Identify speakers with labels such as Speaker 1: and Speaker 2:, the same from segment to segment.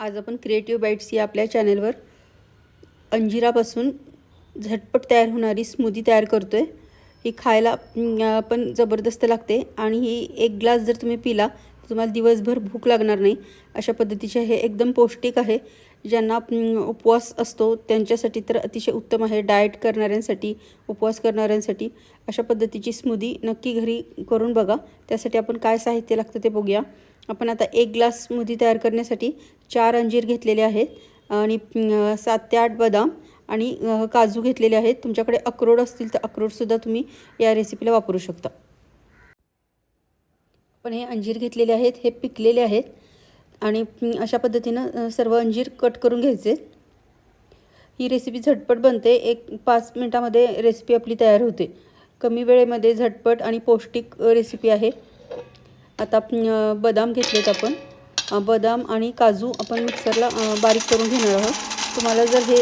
Speaker 1: आज आपण creative bites या आपल्या चॅनलवर अंजिरापासून झटपट तयार होणारी स्मूदी तयार करतो आहे ही खायला पण जबरदस्त लागते आणि ही एक ग्लास जर तुम्ही पिला तर तुम्हाला दिवसभर भूक लागणार नाही. अशा पद्धतीचे हे एकदम पौष्टिक आहे. ज्यांना उपवास असतो त्यांच्यासाठी तर अतिशय उत्तम आहे. डाएट करणाऱ्यांसाठी उपवास करणाऱ्यांसाठी अशा पद्धतीची स्मूदी नक्की घरी करून बघा. त्यासाठी आपण काय साहित्य लागतं ते बघूया. आपण आता एक ग्लास स्मूदी तयार करण्यासाठी चार अंजीर घेतलेले आहेत आणि सात ते आठ बदाम आणि काजू घेतलेले आहेत. तुमच्याकडे अक्रोड असतील तर अक्रोडसुद्धा तुम्ही या रेसिपीला वापरू शकता. आपण हे अंजीर घेतलेले आहेत हे पिकलेले आहेत. आणि अशा पद्धतीनं सर्व अंजीर कट करून घ्यायचे. ही रेसिपी झटपट बनते. एक पाच मिनटामध्ये रेसिपी आपली तयार होते. कमी वेळेमध्ये झटपट आणि पौष्टिक रेसिपी आहे. आता बदाम घेतलेत आपण. बदाम आणि काजू आपण मिक्सरला बारीक करून घेणार आहोत. तुम्हाला जर हे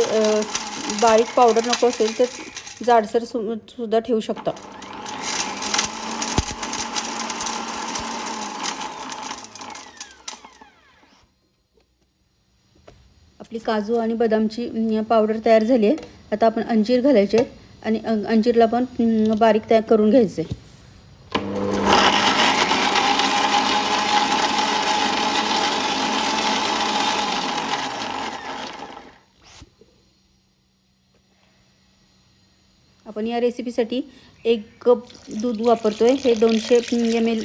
Speaker 1: बारीक पावडर नको असेल तर जाडसर सु सुद्धा ठेवू शकता. आपली काजू आणि बदामची पावडर तयार झाली आहे. आता आपण अंजीर घालायचे आणि अंजीरला पण बारीक तयार करून घ्यायचे आपण या रेसिपीसाठी एक कप दूध वापरतो आहे हे दोनशे एम एल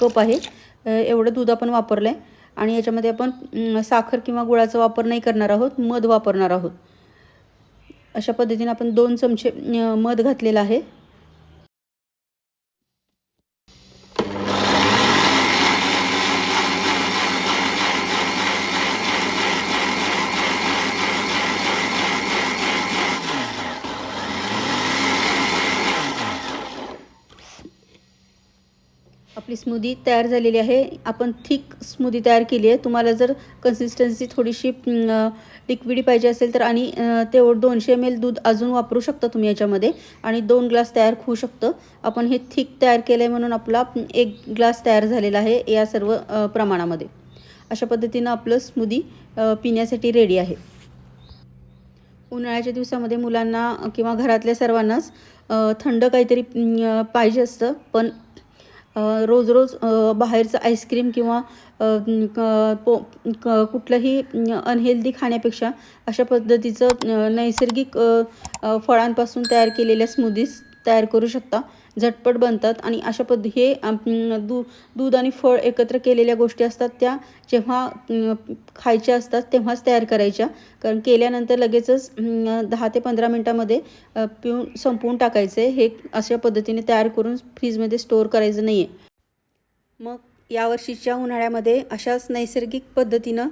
Speaker 1: कप आहे. एवढं दूध आपण वापरलं आहे आणि याच्यामध्ये आपण साखर किंवा गुळाचा वापर नाही करणार आहोत मध वापरणार आहोत. अशा पद्धतीने आपण दोन चमचे मध घातलेलं आहे. आपली स्मूदी तयार झालेली आहे. आपण थिक स्मूदी तयार केली आहे. तुम्हाला जर कन्सिस्टन्सी थोडीशी लिक्विडी पाहिजे असेल तर आणि तेवढं दोनशे एम एल दूध अजून वापरू शकता तुम्ही याच्यामध्ये. आणि दोन ग्लास तयार होऊ शकतं. आपण हे थिक तयार केलं आहे म्हणून आपला एक ग्लास तयार झालेला आहे या सर्व प्रमाणामध्ये. अशा पद्धतीनं आपलं स्मूदी पिण्यासाठी रेडी आहे. उन्हाळ्याच्या दिवसामध्ये मुलांना किंवा घरातल्या सर्वांनाच थंड काहीतरी पाहिजे असतं. पण रोज रोज बाहेरचं आईस्क्रीम किंवा क- पो क- कुठलंही अनहेल्दी खाण्यापेक्षा अशा पद्धतीचं नैसर्गिक फळांपासून तयार केलेल्या स्मूदीज तयार करू शकता. झटपट बनतात आणि अशा पद्ध हे दू दूध आणि फळ एकत्र केलेल्या गोष्टी असतात त्या जेव्हा खायच्या असतात तेव्हाच तयार करायच्या. कारण केल्यानंतर लगेचच दहा ते पंधरा मिनटामध्ये पिऊन संपवून टाकायचे. हे अशा पद्धतीने तयार करून फ्रीजमध्ये स्टोअर करायचं नाही आहे मग यावर्षीच्या उन्हाळ्यामध्ये अशाच नैसर्गिक पद्धतीनं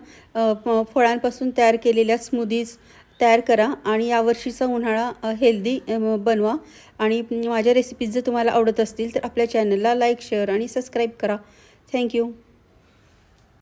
Speaker 1: फ- फळांपासून तयार केलेल्या स्मूदीज तयार करा आणि यावर्षीचा उन्हाळा हेल्दी बनवा. आणि माझ्या रेसिपीज जर तुम्हाला आवडत असतील तर आपल्या चॅनलला लाईक शेअर आणि सबस्क्राईब करा. Thank you